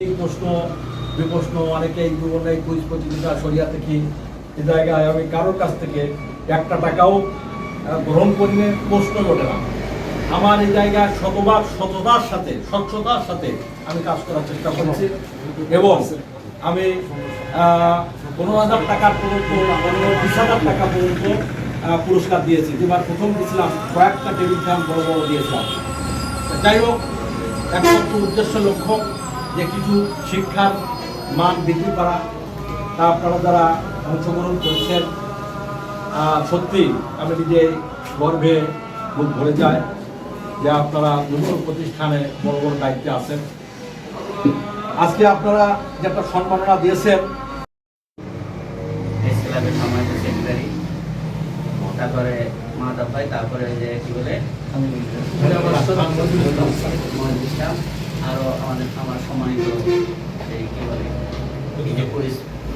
এই প্রশ্ন বিপ্রশ্ন অনেকেই জীবনে কুইজ প্রতিযোগিতা সরিয়া থেকে এ জায়গায় আমি কাছ থেকে একটা টাকাও গ্রহণ করিনি প্রশ্নই ওঠে না। আমার এই জায়গায় শতভাগ সততার সাথে, স্বচ্ছতার সাথে আমি কাজ করার চেষ্টা করেছি এবং আমি পনেরো হাজার টাকার পর্যন্ত পনেরো, বিশ হাজার টাকা পর্যন্ত পুরস্কার দিয়েছি। যেবার প্রথম দিয়েছিলাম, কয়েকটা টেবিল ফ্যান বড় বড় দিয়েছিলাম। যাই হোক, একমাত্র উদ্দেশ্য লক্ষ্য যে কিছু শিক্ষার মান বৃদ্ধি করা তা আপনারা যারা অংশগ্রহণ করেছেন আহ, সত্যি আমি নিজে গর্বে বুক ভরে যায় যে আপনারা বিভিন্ন প্রতিষ্ঠানে বড় বড় দায়িত্বে আছেন। আজকে আপনারা যে একটা সম্মাননা দিয়েছেন তারপরে মাধব ভাই তারপরে যে কি বলে? মহিউল আরও আমাদের আমার সম্মানিত এই কি বলে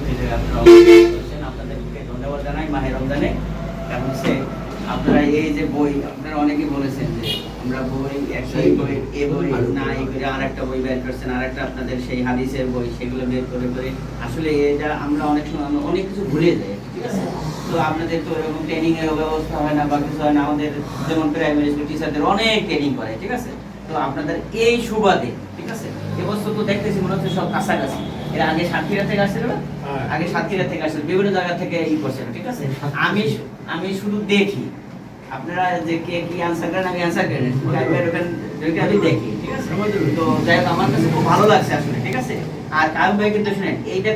এই যে আপনারা অংশগ্রহণ আপনাদেরকে ধন্যবাদ জানাই মাহে রমজানে। কারণ হচ্ছে আপনারা এই যে বই আপনারা অনেকেই বলেছেন যে আমরা বই একটাই বই এ বই না এই করে আর একটা বই বের করছেন আর একটা আপনাদের সেই হাদিসের বই সেগুলো বের করে করে আসলে এটা আমরা অনেক সময় আমরা অনেক কিছু ভুলে যাই ঠিক আছে? তো আপনাদের তো এরকম ট্রেনিং এর ব্যবস্থা হয় না বা কিছু হয় না আমাদের যেমন প্রাইমারি স্কুল টিচারদের অনেক ট্রেনিং করে ঠিক আছে? তো আপনাদের এই সুবাদে এবছর তো দেখতেছি মনে হচ্ছে সব কাছাকাছি। এরা আগে সাতক্ষীরা থেকে আসছিল না? হ্যাঁ। আগে সাতক্ষীরা থেকে আসছিল বিভিন্ন জায়গা থেকে ই করছেন ঠিক আছে? আমি আমি শুধু দেখি। আপনারা যে কে কি আনসার করেন আমি আনসার করেন ওখানে আমি দেখি ঠিক আছে? তো যাই হোক আমার কাছে খুব ভালো লাগছে আসলে ঠিক আছে? আর কারণ ভাই কিন্তু শুনেন এইটা